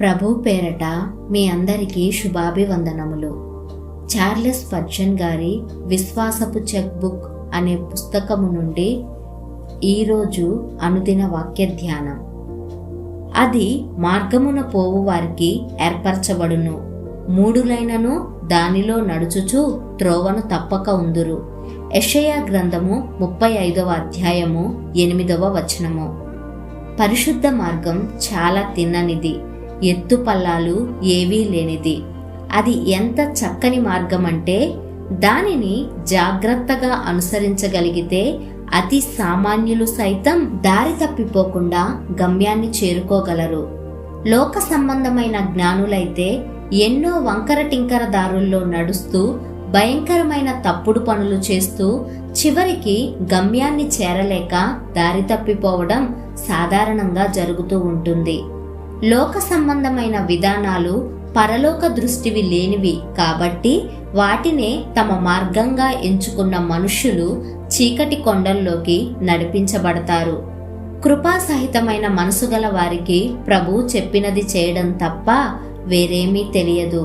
ప్రభు పేరట మీ అందరికీ శుభాభివందనములు. చార్లెస్ పర్జన్ గారి విశ్వాసపు చెక్ బుక్ అనే పుస్తకము నుండి ఈరోజు అనుదిన వాక్య ధ్యానం. అది మార్గమున పోవు వారికి ఏర్పరచబడును. మూడులైనను దానిలో నడుచుచు త్రోవను తప్పక ఉందురు. యెషయా గ్రంథము ముప్పై ఐదవ అధ్యాయము ఎనిమిదవ వచనము. పరిశుద్ధ మార్గం చాలా తిన్ననిది. ఎత్తుపల్లాలు ఏవీ లేనిది. అది ఎంత చక్కని మార్గం అంటే దానిని జాగ్రత్తగా అనుసరించగలిగితే అతి సామాన్యులు సైతం దారి తప్పిపోకుండా గమ్యాన్ని చేరుకోగలరు. లోక సంబంధమైన జ్ఞానులైతే ఎన్నో వంకర టింకర దారుల్లో నడుస్తూ భయంకరమైన తప్పుడు పనులు చేస్తూ చివరికి గమ్యాన్ని చేరలేక దారి తప్పిపోవడం సాధారణంగా జరుగుతూ ఉంటుంది. లోక సంబంధమైన విధానాలు పరలోక దృష్టివి లేనివి కాబట్టి వాటినే తమ మార్గంగా ఎంచుకున్న మనుష్యులు చీకటి కొండల్లోకి నడిపించబడతారు. కృపాసహితమైన మనసు గల వారికి ప్రభు చెప్పినది చేయడం తప్ప వేరేమీ తెలియదు.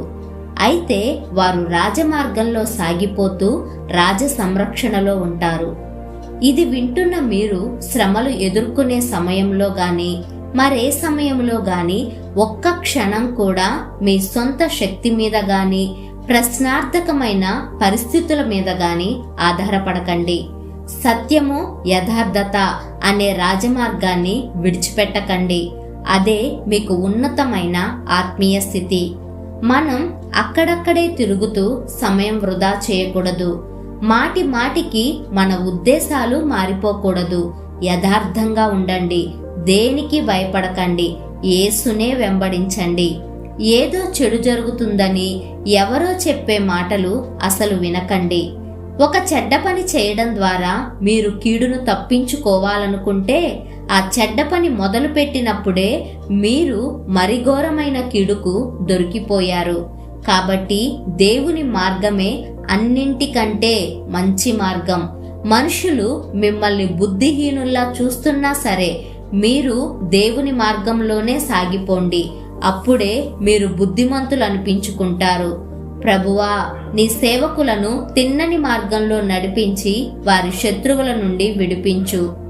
అయితే వారు రాజమార్గంలో సాగిపోతూ రాజ సంరక్షణలో ఉంటారు. ఇది వింటున్న మీరు శ్రమలు ఎదుర్కొనే సమయంలో కానీ మరే సమయంలో గాని ఒక్క క్షణం కూడా మీ సొంత శక్తి మీద గాని ప్రశ్నార్థకమైన పరిస్థితుల మీద గాని ఆధారపడకండి. సత్యము యథార్థత అనే రాజమార్గాన్ని విడిచిపెట్టకండి. అదే మీకు ఉన్నతమైన ఆత్మీయ స్థితి. మనం అక్కడక్కడే తిరుగుతూ సమయం వృధా చేయకూడదు. మాటి మాటికి మన ఉద్దేశాలు మారిపోకూడదు. యథార్థంగా ఉండండి. దేనికి భయపడకండి? ఏసునే వెంబడించండి. ఏదో చెడు జరుగుతుందని ఎవరో చెప్పే మాటలు అసలు వినకండి. ఒక చెడ్డ పని చేయడం ద్వారా మీరు కీడును తప్పించుకోవాలనుకుంటే ఆ చెడ్డ పని మొదలుపెట్టినప్పుడే మీరు మరిఘోరమైన కీడుకు దొరికిపోయారు. కాబట్టి దేవుని మార్గమే అన్నింటికంటే మంచి మార్గం. మనుషులు మిమ్మల్ని బుద్ధిహీనుల్లా చూస్తున్నా సరే మీరు దేవుని మార్గంలోనే సాగిపోండి. అప్పుడే మీరు బుద్ధిమంతులు అనిపించుకుంటారు. ప్రభువా నీ సేవకులను తిన్నని మార్గంలో నడిపించి వారి శత్రువుల నుండి విడిపించు.